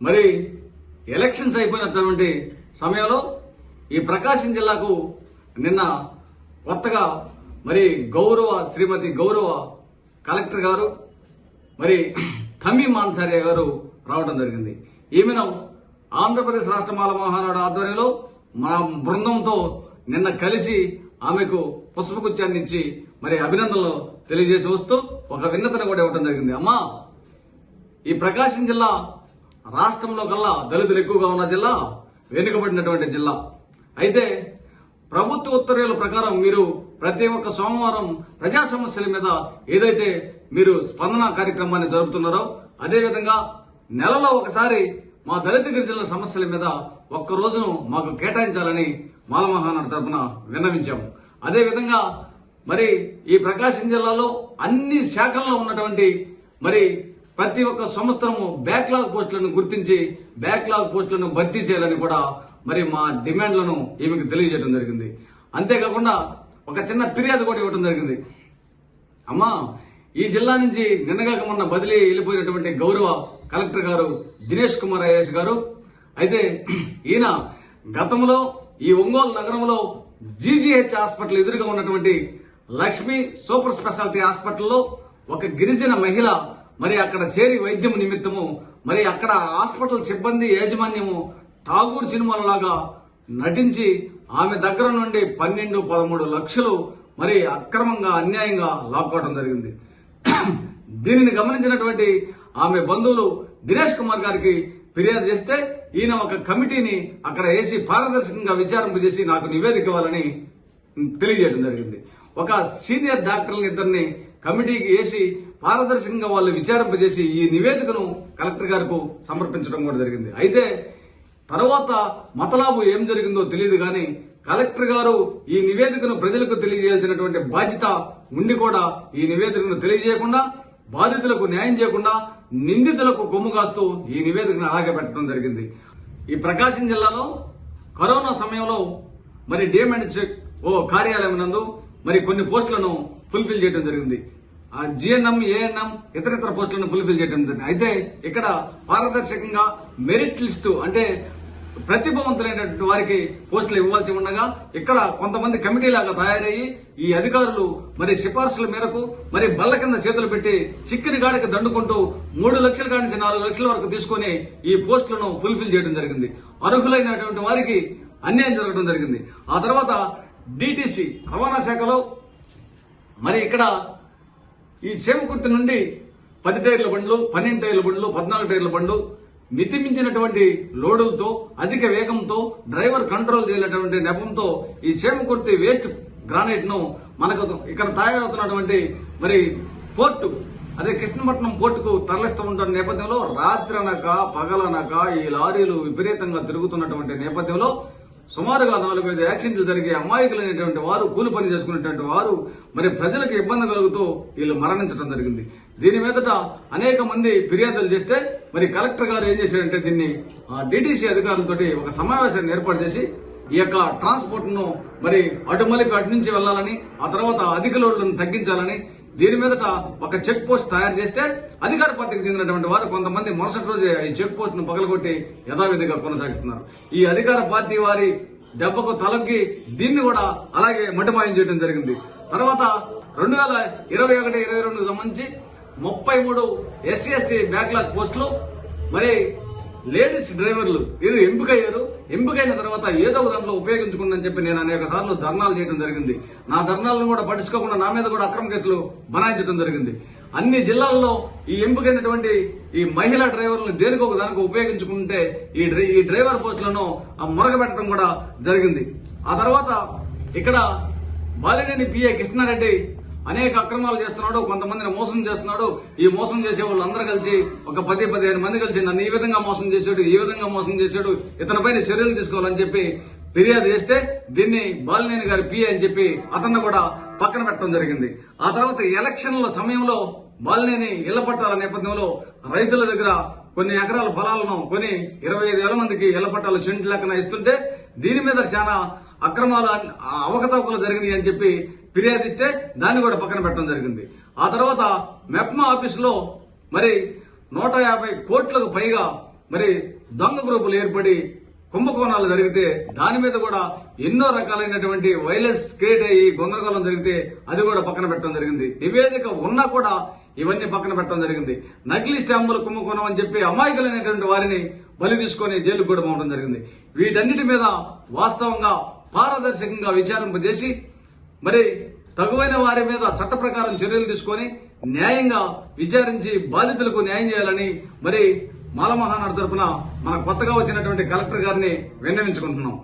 మరి ఎలక్షన్స్ అయిపోయినటువంటి సమయంలో ఈ ప్రకాశం జిల్లాకు నిన్న కొత్తగా మరి గౌరవ శ్రీమతి గౌరవ కలెక్టర్ గారు మరి తమ్మి మాన్సార్య గారు రావడం జరిగింది. ఈమెను ఆంధ్రప్రదేశ్ రాష్ట్ర మాల మహానాడు ఆధ్వర్యంలో మా బృందంతో నిన్న కలిసి ఆమెకు పుష్పగుచ్చాన్ని ఇచ్చి మరి అభినందనలు తెలియజేసి వస్తూ ఒక విన్నతను కూడా ఇవ్వడం జరిగింది. అమ్మా ఈ ప్రకాశం జిల్లా రాష్ట్రంలో కల్లా దళితులు ఎక్కువగా ఉన్న జిల్లా వెనుకబడినటువంటి జిల్లా. అయితే ప్రభుత్వ ఉత్తర్వుల ప్రకారం మీరు ప్రతి ఒక్క సోమవారం ప్రజా సమస్యల మీద ఏదైతే మీరు స్పందన కార్యక్రమాన్ని జరుపుతున్నారో అదేవిధంగా నెలలో ఒకసారి మా దళిత గిరిజనుల సమస్యల మీద ఒక్క రోజును మాకు కేటాయించాలని మాలమహానాడు తరఫున విన్నవించాము అదేవిధంగా మరి ఈ ప్రకాశం జిల్లాలో అన్ని శాఖల్లో ఉన్నటువంటి మరి ప్రతి ఒక్క సంవత్సరము బ్యాక్లాగ్ పోస్టులను గుర్తించి బ్యాక్లాగ్ పోస్టులను భర్తీ చేయాలని కూడా మరి మా డిమాండ్లను ఈమెకు తెలియజేయడం జరిగింది. అంతేకాకుండా ఒక చిన్న ఫిర్యాదు కూడా ఇవ్వడం జరిగింది. అమ్మా ఈ జిల్లా నుంచి నిన్నగాక మొన్న బదిలీ వెళ్ళిపోయినటువంటి గౌరవ కలెక్టర్ గారు దినేష్ కుమార్ ఐఏఎస్ గారు. అయితే ఈయన గతంలో ఈ ఒంగోలు నగరంలో జీజీహెచ్ హాస్పిటల్ ఎదురుగా ఉన్నటువంటి లక్ష్మి సూపర్ స్పెషాలిటీ హాస్పిటల్లో ఒక గిరిజన మహిళ మరి అక్కడ చేరి వైద్యం నిమిత్తము మరి అక్కడ హాస్పిటల్ సిబ్బంది యాజమాన్యము ఠాగూర్ సినిమాలలాగా నటించి ఆమె దగ్గర నుండి పన్నెండు పదమూడు లక్షలు మరి అక్రమంగా అన్యాయంగా లాక్కోవడం జరిగింది. దీనిని గమనించినటువంటి ఆమె బంధువులు దినేష్ కుమార్ గారికి ఫిర్యాదు చేస్తే ఈయన ఒక కమిటీని అక్కడ వేసి పారదర్శకంగా విచారింపు చేసి నాకు నివేదిక ఇవ్వాలని తెలియజేయడం జరిగింది. ఒక సీనియర్ డాక్టర్ని ఇద్దరిని కమిటీకి వేసి పారదర్శకంగా వాళ్ళు విచారింపు చేసి ఈ నివేదికను కలెక్టర్ గారికి సమర్పించడం కూడా జరిగింది. అయితే తర్వాత మతలాబు ఏం జరిగిందో తెలియదు కానీ కలెక్టర్ గారు ఈ నివేదికను ప్రజలకు తెలియజేయాల్సినటువంటి బాధ్యత ఉండి కూడా ఈ నివేదికను తెలియజేయకుండా బాధితులకు న్యాయం చేయకుండా నిందితులకు కొమ్ము కాస్తూ ఈ నివేదికను అలాగే పెట్టడం జరిగింది. ఈ ప్రకాశం జిల్లాలో కరోనా సమయంలో మరి డిఎంఎండ్ ఓ కార్యాలయం నందు మరి కొన్ని పోస్టులను ఫుల్ఫిల్ చేయడం జరిగింది. జిఎన్ఎం ఏఎన్ఎం ఇతర ఇతర పోస్టులను ఫుల్ఫిల్ చేయడం జరిగింది. అయితే ఇక్కడ పారదర్శకంగా మెరిట్ లిస్టు అంటే ప్రతిభావంతులైనటువంటి వారికి పోస్టులు ఇవ్వాల్సి ఉండగా ఇక్కడ కొంతమంది కమిటీ లాగా తయారయ్యి ఈ అధికారులు మరి సిఫార్సుల మేరకు మరి బల్ల కింద చేతులు పెట్టి చిక్కిని గాడికి దండుకుంటూ మూడు లక్షల కాడి నుంచి నాలుగు లక్షల వరకు తీసుకొని ఈ పోస్టులను ఫుల్ఫిల్ చేయడం జరిగింది. అర్హులైనటువంటి వారికి అన్యాయం జరగడం జరిగింది. ఆ తర్వాత డిటిసి రవాణా శాఖలో మరి ఇక్కడ ఈ చేమకుర్తి నుండి పది టైర్ల బండ్లు పన్నెండు టైర్ల బండ్లు పద్నాలుగు టైర్ల బండ్లు మితిమించినటువంటి లోడులతో అధిక వేగంతో డ్రైవర్ కంట్రోల్ చేయలేటువంటి నెపంతో ఈ చేమకుర్తి వేస్ట్ గ్రానైట్ను మనకు ఇక్కడ తయారవుతున్నటువంటి మరి పోర్టు అదే కృష్ణపట్నం పోర్టుకు తరలిస్తూ ఉంటున్న నేపథ్యంలో రాత్రి అనక పగలనక ఈ లారీలు విపరీతంగా తిరుగుతున్నటువంటి నేపథ్యంలో సుమారుగా నాలుగైదు యాక్సిడెంట్లు జరిగే అమాయకులైనటువంటి వారు కూలి పని చేసుకునేటువంటి వారు మరి ప్రజలకు ఇబ్బంది కలుగుతూ వీళ్ళు మరణించడం జరిగింది. దీని మీదట అనేక మంది ఫిర్యాదులు చేస్తే మరి కలెక్టర్ గారు ఏం చేశారంటే దీన్ని డిటిసి అధికారులతోటి ఒక సమావేశాన్ని ఏర్పాటు చేసి ఈ యొక్క ట్రాన్స్పోర్ట్ను మరి అటుమలికి అటు నుంచి వెళ్ళాలని ఆ తర్వాత అధిక లోడ్లను తగ్గించాలని దీని మీదట ఒక చెక్ పోస్ట్ తయారు చేస్తే అధికార పార్టీకి చెందినటువంటి వారు కొంతమంది మరుసటి రోజే ఈ చెక్ పోస్ట్ను పగలగొట్టి యథావిధిగా కొనసాగిస్తున్నారు. ఈ అధికార పార్టీ వారి దెబ్బకు తలొగ్గి దీన్ని కూడా అలాగే మటుమాయం చేయడం జరిగింది. తర్వాత రెండు వేల ఇరవై ఒకటి ఇరవై రెండు సంబంధించి ముప్పై మూడు ఎస్సీ ఎస్టీ బ్యాక్లాగ్ పోస్టులు మరి లేడీస్ డ్రైవర్లు వీరు ఎంపికయ్యారు. ఎంపికైన తర్వాత ఏదో ఒక దాంట్లో ఉపయోగించుకుందని చెప్పి నేను అనేక సార్లు ధర్నాలు చేయడం జరిగింది. నా ధర్నాలను కూడా పట్టించుకోకుండా నా మీద కూడా అక్రమ కేసులు బనాయించడం జరిగింది. అన్ని జిల్లాల్లో ఈ ఎంపికైనటువంటి ఈ మహిళా డ్రైవర్లను దేనికి ఒక దానికి ఉపయోగించుకుంటే ఈ డ్రై- ఈ డ్రైవర్ పోస్టులను ఆ మురగబెట్టడం కూడా జరిగింది. ఆ తర్వాత ఇక్కడ బాలినేని పిఏ కృష్ణారెడ్డి అనేక అక్రమాలు చేస్తున్నాడు కొంతమందిని మోసం చేస్తున్నాడు. ఈ మోసం చేసే వాళ్ళందరూ కలిసి ఒక పది పదిహేను మంది కలిసి నన్ను ఈ విధంగా మోసం చేశాడు ఈ విధంగా మోసం చేశాడు ఇతనిపైన చర్యలు తీసుకోవాలని చెప్పి ఫిర్యాదు చేస్తే దీన్ని బాలినేని గారి పిఏ అని చెప్పి అతన్ని కూడా పక్కన పెట్టడం జరిగింది. ఆ తర్వాత ఎలక్షన్ల సమయంలో బాలినేని ఇళ్ళ పట్టాల నేపథ్యంలో రైతుల దగ్గర కొన్ని ఎకరాల పొలాలను కొని ఇరవై ఐదు వేల మందికి ఇళ్ళ పట్టాలు చెంటు లెక్కన ఇస్తుంటే దీని మీద చాలా అక్రమాలు అవకతవకలు జరిగినాయి అని చెప్పి ఫిర్యాదు ఇస్తే దాన్ని కూడా పక్కన పెట్టడం జరిగింది. ఆ తర్వాత మెప్మా ఆఫీసులో మరి నూట యాభై కోట్లకు పైగా మరి దొంగ గ్రూపులు ఏర్పడి కుంభకోణాలు జరిగితే దాని మీద కూడా ఎన్నో రకాలైనటువంటి వైలెన్స్ క్రియేట్ అయ్యి గొందరగోళం జరిగితే అది కూడా పక్కన పెట్టడం జరిగింది. నివేదిక ఉన్నా కూడా ఇవన్నీ పక్కన పెట్టడం జరిగింది. నకిలీ స్టాంపులు కుంభకోణం అని చెప్పి అమాయకులైనటువంటి వారిని బలి తీసుకొని జైలుకు కూడా పోవడం జరిగింది. వీటన్నిటి మీద వాస్తవంగా పారదర్శకంగా విచారింపజేసి మరి తగువైన వారి మీద చట్ట ప్రకారం చర్యలు తీసుకొని న్యాయంగా విచారించి బాధితులకు న్యాయం చేయాలని మరి మాలమహానాడు తరఫున మన కొత్తగా వచ్చినటువంటి కలెక్టర్ గారిని విన్నవించుకుంటున్నాం.